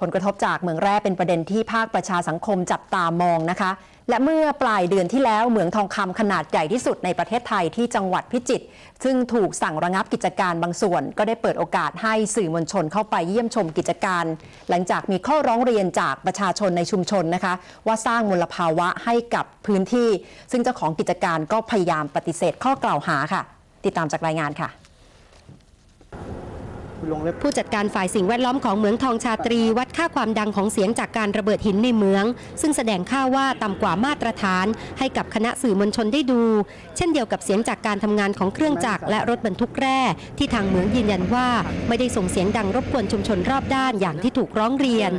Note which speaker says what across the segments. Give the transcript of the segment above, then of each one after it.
Speaker 1: ผลกระทบจากเหมืองแร่เป็นประเด็นที่ภาคประชาสังคมจับตามองนะคะ และเมื่อปลายเดือนที่แล้วเหมืองทองคำขนาดใหญ่ที่สุดในประเทศไทยที่จังหวัดพิจิตรซึ่งถูกสั่งระงับกิจการบางส่วน ก็ได้เปิดโอกาสให้สื่อมวลชนเข้าไปเยี่ยมชมกิจการ หลังจากมีข้อร้องเรียนจากประชาชนในชุมชนนะคะ ว่าสร้างมลภาวะให้กับพื้นที่ ซึ่งเจ้าของกิจการก็พยายามปฏิเสธข้อกล่าวหาค่ะ ติดตามจากรายงานค่ะ
Speaker 2: ผู้จัดการฝ่ายสิ่งแวดล้อมของเหมืองทองชาตรีวัดค่าความดังของเสียงจากการระเบิดหินในเหมือง ซึ่งแสดงค่าว่าต่ำกว่ามาตรฐาน ให้กับคณะสื่อมวลชนได้ดู เช่นเดียวกับเสียงจากการทำงานของเครื่องจักรและรถบรรทุกแร่ที่ทางเหมืองยืนยันว่า ไม่ได้ส่งเสียงดังรบกวนชุมชนรอบด้านอย่างที่ถูกร้องเรียน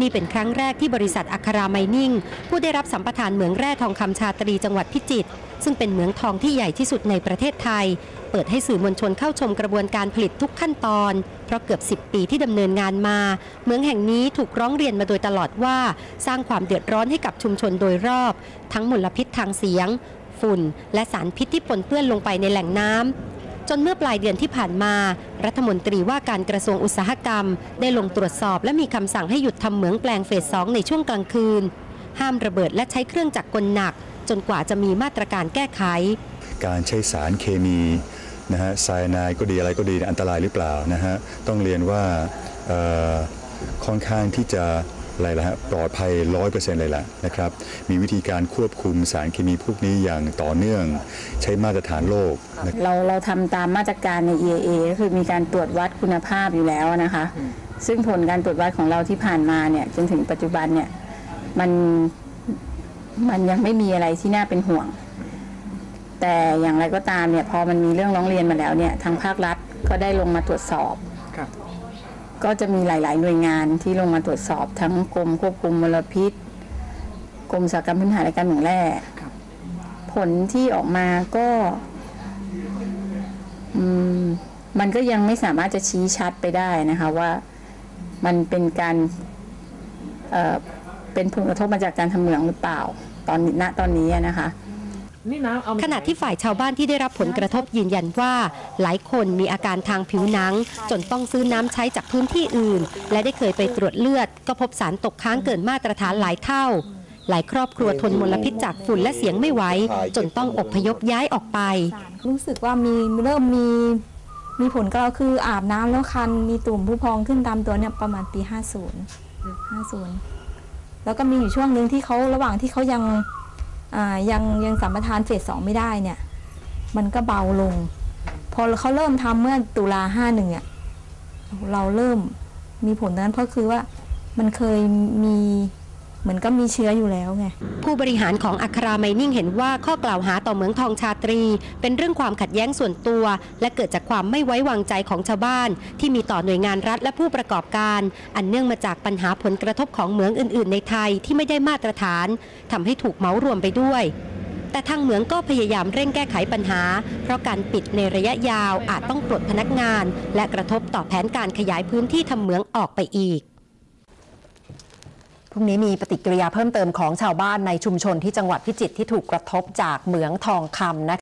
Speaker 2: นี่เป็นครั้งแรกที่บริษัทอัคราไมนิ่ง ผู้ได้รับสัมปทานเหมืองแร่ทองคำชาตรีจังหวัดพิจิตรซึ่งเป็นเหมืองทองที่ใหญ่ที่สุดในประเทศไทย เปิดให้สื่อมวลชนเข้าชมกระบวนการผลิตทุกขั้นตอน เพราะเกือบ 10 ปีที่ดำเนินงานมา เหมืองแห่งนี้ถูกร้องเรียนมาโดยตลอดว่า สร้างความเดือดร้อนให้กับชุมชนโดยรอบ ทั้งมลพิษทางเสียง ฝุ่น และสารพิษที่ปนเปื้อนลงไปในแหล่งน้ำ จนเมื่อปลายเดือนที่ผ่านมา รัฐมนตรีว่าการกระทรวงอุตสาหกรรม ได้ลงตรวจสอบและมีคำสั่งให้หยุดทำเหมืองแปลงเฟสสองในช่วงกลางคืน ห้ามระเบิดและใช้เครื่องจักรกลหนัก จนกว่าจะมีมาตรการแก้ไข
Speaker 3: การใช้สารเคมีนะฮะไซยาไนก็ดีอะไรก็ดีอันตรายหรือเปล่านะฮะต้องเรียนว่าค่อนข้างที่จะ อะไรละฮะปลอดภัยร้อยเปอร์เซ็นต์เลยล่ะนะครับมีวิธีการควบคุมสารเคมีพวกนี้อย่างต่อเนื่องใช้มาตรฐานโลกนะ
Speaker 4: เราเราทำตามมาตรการใน EAA ก็คือมีการตรวจวัดคุณภาพอยู่แล้วนะคะ ซึ่งผลการตรวจวัดของเราที่ผ่านมาเนี่ยจนถึงปัจจุบันเนี่ยมันมันยังไม่มีอะไรที่น่าเป็นห่วง แต่อย่างไรก็ตามเนี่ยพอมันมีเรื่องร้องเรียนมาแล้วเนี่ยทางภาครัฐก็ได้ลงมาตรวจสอบ ก็จะมีหลาย ๆ หน่วยงานที่ลงมาตรวจสอบทั้งกรมควบคุมมลพิษกรมอุตสาหกรรมพื้นฐานและการเมืองแร่ผลที่ออกมาก็อืมมันก็ยังไม่สามารถจะชี้ชัดไปได้นะคะว่ามันเป็นการเอ่อเป็นผลกระทบมาจากการทำเหมืองหรือเปล่า ตอนนี้ณตอนนี้อะนะคะ
Speaker 2: ขณะที่ฝ่ายชาวบ้านที่ได้รับผลกระทบยืนยันว่า หลายคนมีอาการทางผิวหนัง จนต้องซื้อน้ำใช้จากพื้นที่อื่น และได้เคยไปตรวจเลือด ก็พบสารตกค้างเกินมาตรฐานหลายเท่า หลายครอบครัวทนมลพิษจากฝุ่นและเสียงไม่ไหวจนต้องอพยพย้ายออกไป
Speaker 5: รู้สึกว่ามีเริ่มมีมีผลกับเราคืออาบน้ำแล้วคันมีตุ่มผู้พองขึ้นตามตัวเนี่ยประมาณปี 50 50 แล้วก็มีอยู่ช่วงหนึ่งที่เขาระหว่างที่เขายังอ่า ยังยังสัมปทานเฟสสองไม่ได้เนี่ย มันก็เบาลง พอเขาเริ่มทำเมื่อตุลาห้าหนึ่งอะเราเริ่มมีผลนั้นเพราะคือว่ามันเคยมี เหมือนก็มีเชื้ออยู่แล้วไง
Speaker 2: ผู้บริหารของอัคราไมนิ่งเห็นว่าข้อกล่าวหาต่อเหมืองทองชาตรี เป็นเรื่องความขัดแย้งส่วนตัว และเกิดจากความไม่ไว้วางใจของชาวบ้าน ที่มีต่อหน่วยงานรัฐและผู้ประกอบการ อันเนื่องมาจากปัญหาผลกระทบของเหมืองอื่น ๆ ในไทยที่ไม่ได้มาตรฐานทำให้ถูกเหมารวมไปด้วย แต่ทางเหมืองก็พยายามเร่งแก้ไขปัญหา เพราะการปิดในระยะยาวอาจต้องปลดพนักงาน และกระทบต่อแผนการขยายพื้นที่ทำเหมืองออกไปอีก
Speaker 1: รุ่งนี้มีปฏิกิริยาเพิ่มเติมของชาวบ้านในชุมชนที่จังหวัดพิจิตรที่ถูกกระทบจากเหมืองทองคำนะคะ